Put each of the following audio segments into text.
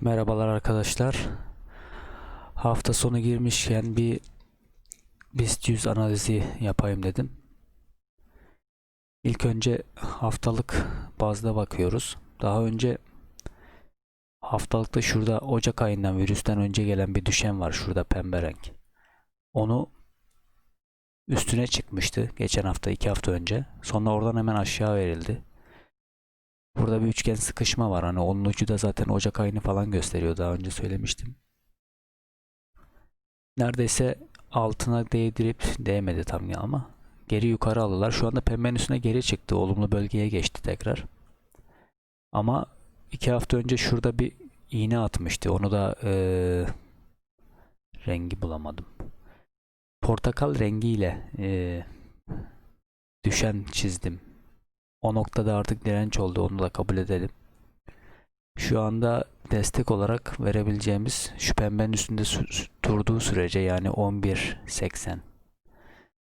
Merhabalar arkadaşlar. Hafta sonu girmişken bir BIST 100 analizi yapayım dedim. İlk önce haftalık bazda bakıyoruz. Daha önce haftalıkta şurada Ocak ayından virüsten önce gelen bir düşen var şurada pembe renk. Onu üstüne çıkmıştı geçen hafta iki hafta önce. Sonra oradan hemen aşağı verildi. Burada bir üçgen sıkışma var. Hani onun ucu da zaten Ocak ayını falan gösteriyor. Daha önce söylemiştim. Neredeyse altına değdirip değmedi tam ya ama geri yukarı aldılar. Şu anda pembenin üstüne geri çıktı. Olumlu bölgeye geçti tekrar. Ama iki hafta önce şurada bir iğne atmıştı. Onu da eee, rengi bulamadım. Portakal rengiyle eee, düşen çizdim. O noktada artık direnç oldu. Onu da kabul edelim. Şu anda destek olarak verebileceğimiz şu pembenin üstünde durduğu sürece yani 11.80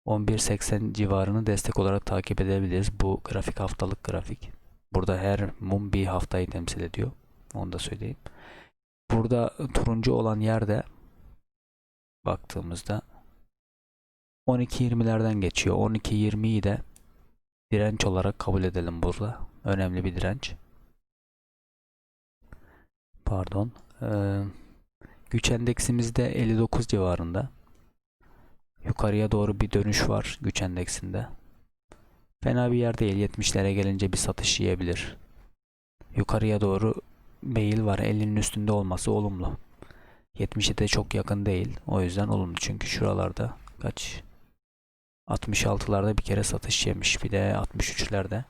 11.80 civarını destek olarak takip edebiliriz. Bu grafik haftalık grafik. Burada her mum bir haftayı temsil ediyor. Onu da söyleyeyim. Burada turuncu olan yerde baktığımızda 12.20'lerden geçiyor. 12.20'yi de direnç olarak kabul edelim burada. Önemli bir direnç. Pardon. Ee, güç endeksimizde 59 civarında. Yukarıya doğru bir dönüş var güç endeksinde. Fena bir yer değil. 70'lere gelince bir satış yiyebilir. Yukarıya doğru meyil var. 50'nin üstünde olması olumlu. 70'e de çok yakın değil. O yüzden olumlu. Çünkü şuralarda kaç 66'larda bir kere satış yemiş. Bir de 63'lerde.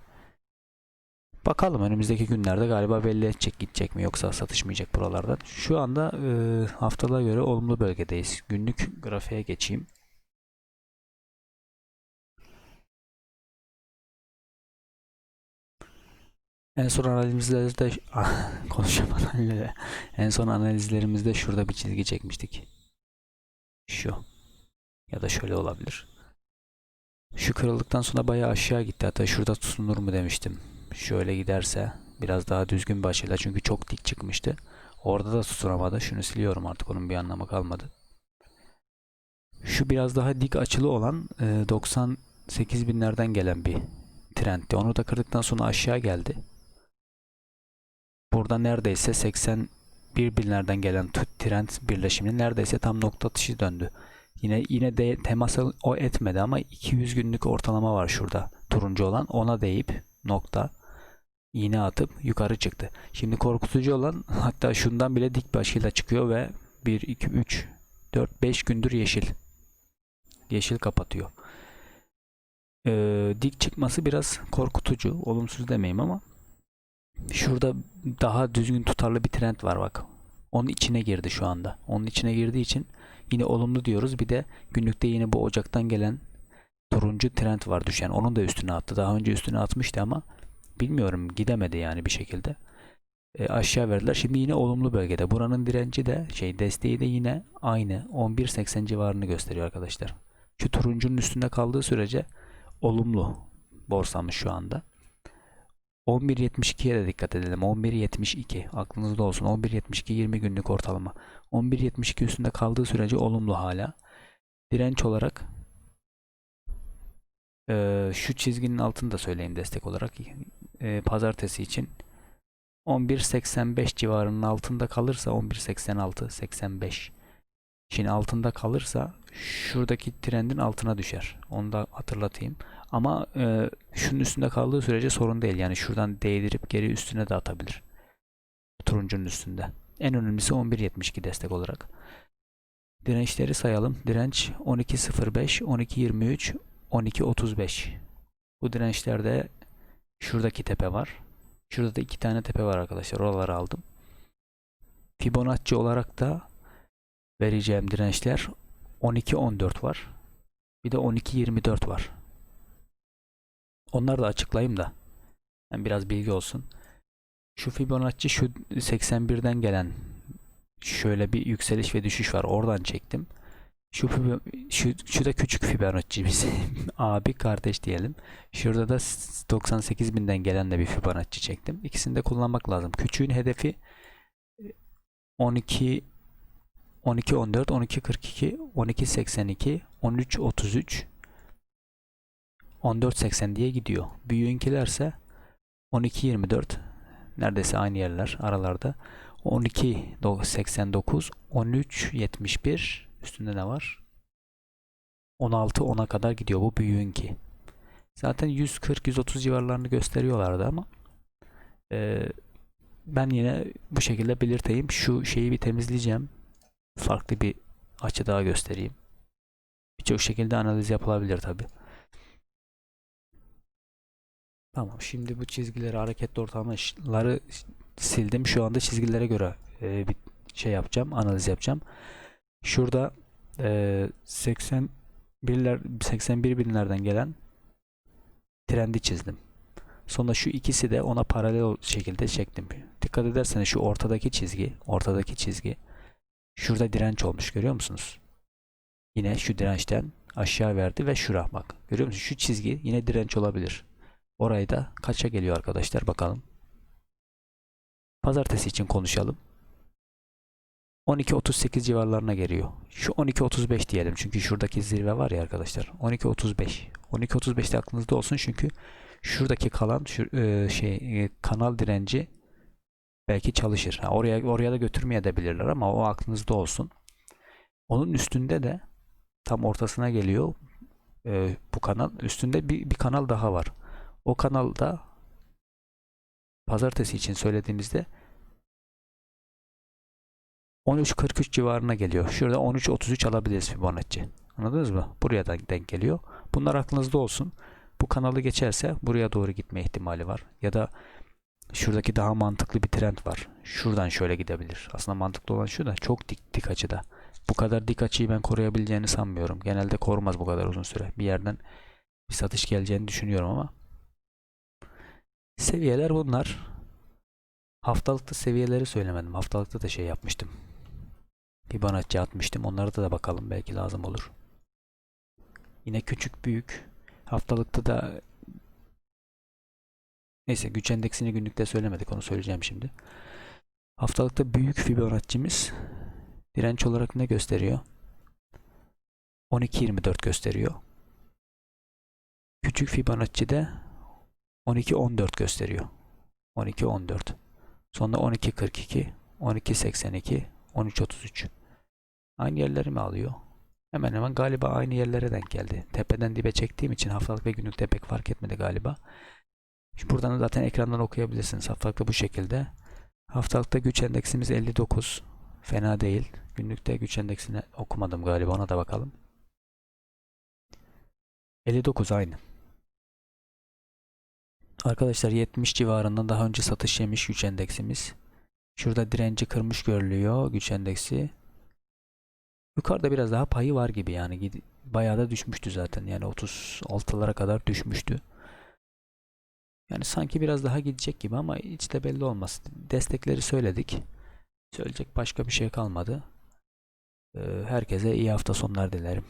Bakalım önümüzdeki günlerde galiba belli edecek gidecek mi yoksa satışmayacak buralardan. Şu anda e, haftalığa göre olumlu bölgedeyiz. Günlük grafiğe geçeyim. En son analizlerimizde Ah, konuşamadım bile. En son analizlerimizde şurada bir çizgi çekmiştik. Şu. Ya da şöyle olabilir. Şu kırıldıktan sonra bayağı aşağı gitti. Hatta şurada tutunur mu demiştim. Şöyle giderse biraz daha düzgün bir çünkü çok dik çıkmıştı. Orada da tutunamadı. Şunu siliyorum artık onun bir anlamı kalmadı. Şu biraz daha dik açılı olan e, 98 binlerden gelen bir trendti. Onu da kırdıktan sonra aşağı geldi. Burada neredeyse 81 binlerden gelen trend birleşiminin neredeyse tam nokta atışı döndü. Yine yine de teması o etmedi ama 200 günlük ortalama var şurada turuncu olan ona değip nokta iğne atıp yukarı çıktı. Şimdi korkutucu olan hatta şundan bile dik bir açıyla çıkıyor ve 1 2 3 4 5 gündür yeşil. Yeşil kapatıyor. Ee, dik çıkması biraz korkutucu. Olumsuz demeyeyim ama şurada daha düzgün tutarlı bir trend var bak. Onun içine girdi şu anda. Onun içine girdiği için yine olumlu diyoruz. Bir de günlükte yine bu Ocak'tan gelen turuncu trend var düşen. Onun da üstüne attı. Daha önce üstüne atmıştı ama bilmiyorum gidemedi yani bir şekilde. E, aşağı verdiler. Şimdi yine olumlu bölgede. Buranın direnci de şey desteği de yine aynı 11.80 civarını gösteriyor arkadaşlar. Şu turuncunun üstünde kaldığı sürece olumlu borsamız şu anda. 11.72'ye de dikkat edelim. 11.72 aklınızda olsun. 11.72 20 günlük ortalama. 11.72 üstünde kaldığı sürece olumlu hala. Direnç olarak eee, şu çizginin altını da söyleyeyim destek olarak. Eee, pazartesi için 11.85 civarının altında kalırsa 11.86 85 Şimdi altında kalırsa şuradaki trendin altına düşer. Onu da hatırlatayım. Ama e, şunun üstünde kaldığı sürece sorun değil. Yani şuradan değdirip geri üstüne de atabilir. Turuncunun üstünde. En önemlisi 11.72 destek olarak. Dirençleri sayalım. Direnç 12.05, 12.23, 12.35. Bu dirençlerde şuradaki tepe var. Şurada da iki tane tepe var arkadaşlar. Oraları aldım. Fibonacci olarak da vereceğim dirençler 12-14 var. Bir de 12-24 var. Onları da açıklayayım da. Yani biraz bilgi olsun. Şu Fibonacci şu 81'den gelen şöyle bir yükseliş ve düşüş var. Oradan çektim. Şu, şu, şu da küçük Fibonacci'miz. Abi kardeş diyelim. Şurada da 98 binden gelen de bir Fibonacci çektim. İkisini de kullanmak lazım. Küçüğün hedefi 12 12 14 12 42 12 82 13 33 14 80 diye gidiyor. Büyüğünkilerse 12 24 neredeyse aynı yerler aralarda. 12 89 13 71 üstünde ne var? 16 10'a kadar gidiyor bu büyüğünki. Zaten 140-130 civarlarını gösteriyorlardı ama eee, ben yine bu şekilde belirteyim. Şu şeyi bir temizleyeceğim. Farklı bir açı daha göstereyim. Birçok şekilde analiz yapılabilir tabi. Tamam şimdi bu çizgileri hareketli ortamları sildim. Şu anda çizgilere göre eee, bir şey yapacağım. Analiz yapacağım. Şurada eee 81'ler 81 binlerden gelen trendi çizdim. Sonra şu ikisi de ona paralel şekilde çektim. Dikkat ederseniz şu ortadaki çizgi, ortadaki çizgi şurada direnç olmuş görüyor musunuz? Yine şu dirençten aşağı verdi ve şura bak. Görüyor musunuz? Şu çizgi yine direnç olabilir. Orayı da kaça geliyor arkadaşlar bakalım. Pazartesi için konuşalım. 12.38 civarlarına geliyor. Şu 12.35 diyelim çünkü şuradaki zirve var ya arkadaşlar. 12.35. 12.35 de aklınızda olsun çünkü şuradaki kalan şu, e, şey e, kanal direnci belki çalışır. Ha, oraya oraya da götürmeye de bilirler ama o aklınızda olsun. Onun üstünde de tam ortasına geliyor e, bu kanal. Üstünde bir, bir kanal daha var. O kanalda pazartesi için söylediğimizde 13.43 civarına geliyor. Şurada 13.33 alabiliriz Fibonacci. Anladınız mı? Buraya da denk geliyor. Bunlar aklınızda olsun. Bu kanalı geçerse buraya doğru gitme ihtimali var. Ya da şuradaki daha mantıklı bir trend var. Şuradan şöyle gidebilir. Aslında mantıklı olan şu da çok dik dik açıda. Bu kadar dik açıyı ben koruyabileceğini sanmıyorum. Genelde korumaz bu kadar uzun süre. Bir yerden bir satış geleceğini düşünüyorum ama seviyeler bunlar. Haftalıkta seviyeleri söylemedim. Haftalıkta da şey yapmıştım. Fibonacci atmıştım. Onlara da, da bakalım. Belki lazım olur. Yine küçük büyük. Haftalıkta da neyse güç endeksini günlükte söylemedik. Onu söyleyeceğim şimdi. Haftalıkta büyük Fibonacci'miz direnç olarak ne gösteriyor? 12.24 gösteriyor. Küçük Fibonacci'de 12.14 gösteriyor. 12.14. Sonra 12.42, 12.82, 13.33. Aynı yerleri mi alıyor? Hemen hemen galiba aynı yerlere denk geldi. Tepeden dibe çektiğim için haftalık ve günlükte pek fark etmedi galiba. Şu buradan zaten ekrandan okuyabilirsiniz. Haftalıkta bu şekilde. Haftalıkta güç endeksimiz 59. Fena değil. Günlükte güç endeksini okumadım galiba. Ona da bakalım. 59 aynı. Arkadaşlar 70 civarında daha önce satış yemiş güç endeksimiz. Şurada direnci kırmış görülüyor güç endeksi. Yukarıda biraz daha payı var gibi yani bayağı da düşmüştü zaten yani 36'lara kadar düşmüştü. Yani sanki biraz daha gidecek gibi ama hiç de belli olmaz. Destekleri söyledik. Söyleyecek başka bir şey kalmadı. Ee, Herkese iyi hafta sonlar dilerim.